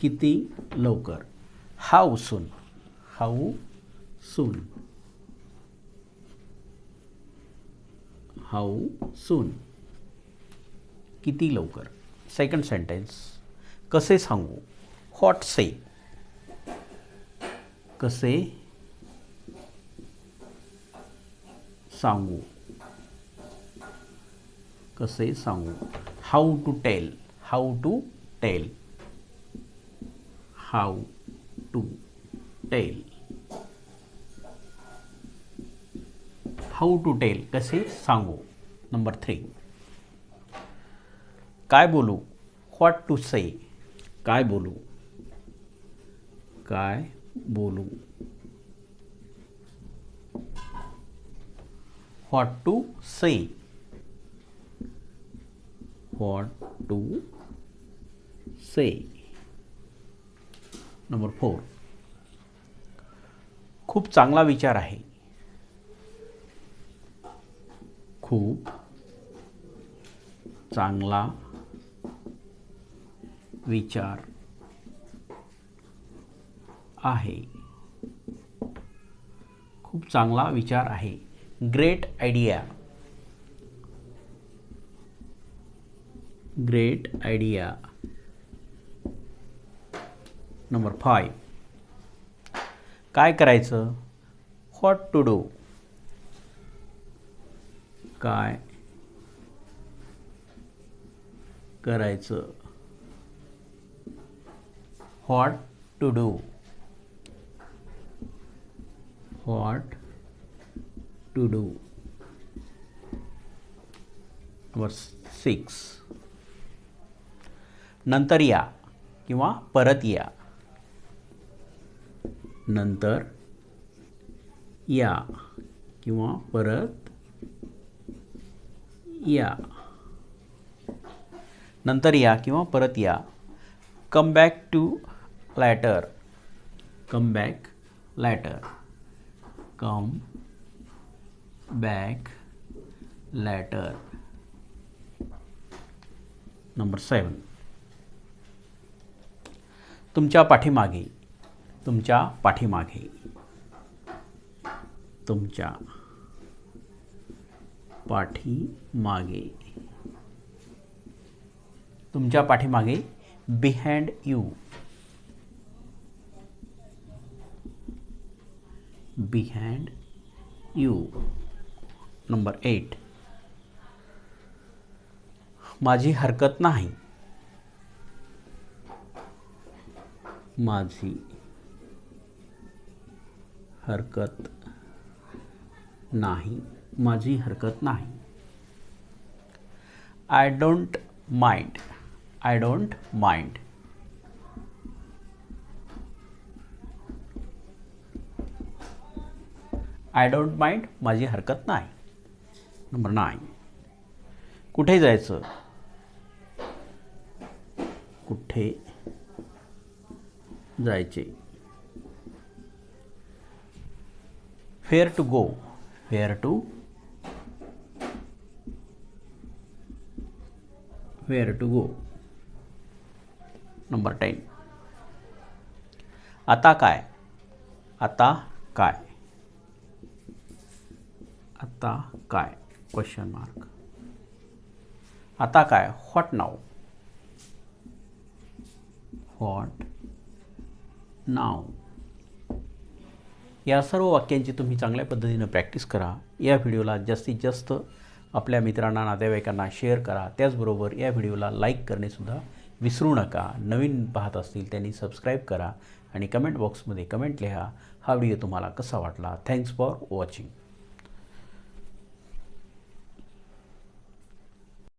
किती लवकर? How soon. How soon. How soon. किती लवकर? सेकंड सेंटेन्स कसे सांगू? हॉट से कसे सांगू? कसे सांगू? How to tell how to tell how to tell how to tell कसे सांगू? नंबर थ्री काय बोलू? व्हॉट टू से काय बोलू? काय बोलू? What to say what to say number four. खूप चांगला विचार आहे. खूप चांगला विचार आहे. खूप चांगला विचार आहे. Great idea great idea number five. काय करायचं? व्हॉट टू डू काय करायचं? What to do what to do number six नंतर या किंवा परत या. नंतर या किंवा परत या. नंतर या किंवा परत या. Come back to later come back later come back later number seven तुमच्या पाठीमागे तुमच्या पाठीमागे. तुमच्या पाठीमागे. तुमच्या पाठीमागे behind you behind you number eight माझी हरकत नाही. माझी हरकत नाही. माझी हरकत नाही. I don't mind I don't mind I don't mind माझी हरकत नाही. नंबर नाईन कुठे जायचं? कुठे जायचे? Fair to go fair to fair to go number ten आता काय आता काय आता काय क्वेश्चन मार्क आता काय व्हॉट नाव व्हॉट नाव या सर्व वाक्यांची तुम्ही चांगल्या पद्धतीनं प्रॅक्टिस करा. या व्हिडिओला जास्तीत जास्त आपल्या मित्रांना नातेवाईकांना शेअर करा. त्याचबरोबर या व्हिडिओला लाईक करणेसुद्धा विसरू नका. नवीन पाहत असतील त्यांनी सबस्क्राईब करा आणि कमेंट बॉक्समध्ये कमेंट लिहा. हा व्हिडिओ तुम्हाला कसा वाटला? Thanks for watching